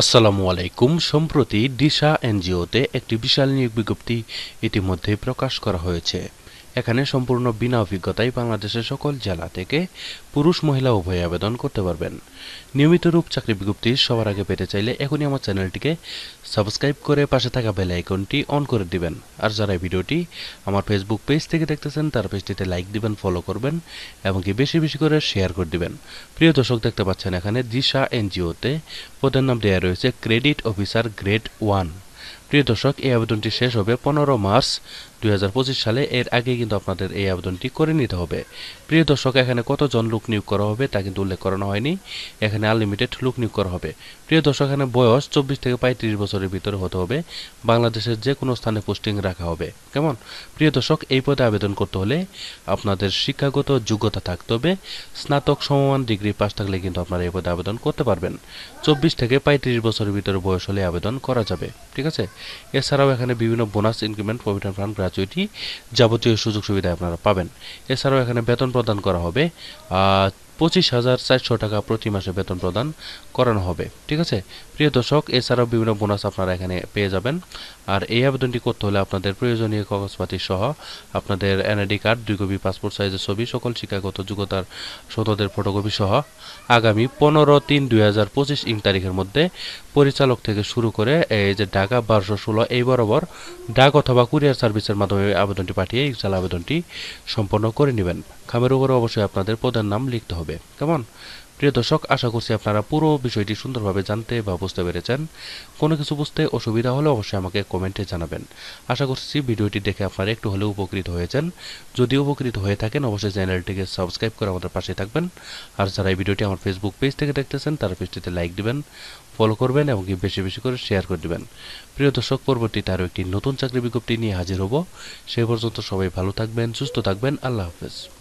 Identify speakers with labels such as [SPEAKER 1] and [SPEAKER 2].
[SPEAKER 1] আসসালামু আলাইকুম। সম্প্রতি দিশা এনজিওতে একটি বিশাল নিয়োগ বিজ্ঞপ্তি ইতিমধ্যে প্রকাশ করা হয়েছে। এখানে সম্পূর্ণ বিনা অভিজ্ঞতায় বাংলাদেশের সকল জেলা থেকে পুরুষ, মহিলা উভয়ে আবেদন করতে পারবেন। নিয়মিত রূপ চাকরি বিজ্ঞপ্তি সবার আগে পেতে চাইলে এখনই আমার চ্যানেলটিকে সাবস্ক্রাইব করে পাশে থাকা বেল আইকনটি অন করে দিবেন। আর যারা ভিডিওটি আমার ফেসবুক পেজ থেকে দেখতেছেন, তার পেজটিতে লাইক দিবেন ফলো করবেন এবং কি বেশি বেশি করে শেয়ার করে দিবেন। প্রিয় দর্শক, দেখতে পাচ্ছেন এখানে দিশা এনজিওতে পদের নাম দেওয়া রয়েছে ক্রেডিট অফিসার গ্রেড ওয়ান প্রিয় দর্শক, এই আবেদনটি শেষ হবে পনেরো মার্চ দুই হাজার পঁচিশ সালে এর আগে কিন্তু আপনাদের এই আবেদনটি করে নিতে হবে। প্রিয় দর্শক, এখানে কতজন লোক নিয়োগ করা হবে তা কিন্তু উল্লেখ করানো হয়নি। এখানে আনলিমিটেড লোক নিয়োগ করা হবে। প্রিয় দর্শক, এখানে বয়স চব্বিশ থেকে পঁয়ত্রিশ বছরের ভিতরে হতে হবে। বাংলাদেশের যে কোনো স্থানে পোস্টিং রাখা হবে। কেমন? প্রিয় দর্শক, এই পদে আবেদন করতে হলে আপনাদের শিক্ষাগত যোগ্যতা থাকতে হবে। স্নাতক সমমান ডিগ্রি পাস থাকলে কিন্তু আপনারা এই পদে আবেদন করতে পারবেন। চব্বিশ থেকে পঁয়ত্রিশ বছরের ভিতরে বয়স হলে আবেদন করা যাবে। ঠিক আছে? এছাড়াও এখানে বিভিন্ন bonus increment provident fund gratuity যাবতীয় সুযোগ সুবিধা আপনারা পাবেন। এছাড়াও এখানে বেতন প্রদান করা হবে। পঁচিশ হাজার চারশো টাকা প্রতি মাসে বেতন প্রদান করানো হবে। ঠিক আছে? প্রিয় দর্শক, এছাড়াও বিভিন্ন বোনাস আপনারা এখানে পেয়ে যাবেন। আর এই আবেদনটি করতে হলে আপনাদের প্রয়োজনীয় কাগজপাতি সহ আপনাদের এনআইডি কার্ড, দুই কপি পাসপোর্ট সাইজের ছবি, সকল শিক্ষাগত যোগ্যতার সতদের ফটোকপি সহ আগামী পনেরো তিন দুই হাজার পঁচিশ ইং তারিখের মধ্যে পরিচালক থেকে শুরু করে এই যে ঢাকা বারোশো ষোলো, এই বরাবর ডাক অথবা কুরিয়ার সার্ভিসের মাধ্যমে আবেদনটি পাঠিয়ে ইকজাল আবেদনটি সম্পন্ন করে নেবেন। খামের উপরে অবশ্যই আপনাদের প্রধান নাম লিখতে হবে। কেমন? প্রিয় দর্শক, আশা করছি আপনারা পুরো বিষয়টি সুন্দরভাবে জানতে বা বুঝতে পেরেছেন। কোনো কিছু বুঝতে অসুবিধা হলে অবশ্যই আমাকে কমেন্টে জানাবেন। আশা করছি ভিডিওটি দেখে আপনারা একটু হলেও উপকৃত হয়েছেন। যদি উপকৃত হয়ে থাকেন, অবশ্যই চ্যানেলটিকে সাবস্ক্রাইব করে আমাদের পাশে থাকবেন। আর যারা এই ভিডিওটি আমার ফেসবুক পেজ থেকে দেখতেছেন, তারা পেজটিতে লাইক দিবেন ফলো করবেন এবং বেশি বেশি করে শেয়ার করে দিবেন। প্রিয় দর্শক, পরবর্তীতে আরও একটি নতুন চাকরি বিজ্ঞপ্তি নিয়ে হাজির হব। সেই পর্যন্ত সবাই ভালো থাকবেন, সুস্থ থাকবেন। আল্লাহ হাফেজ।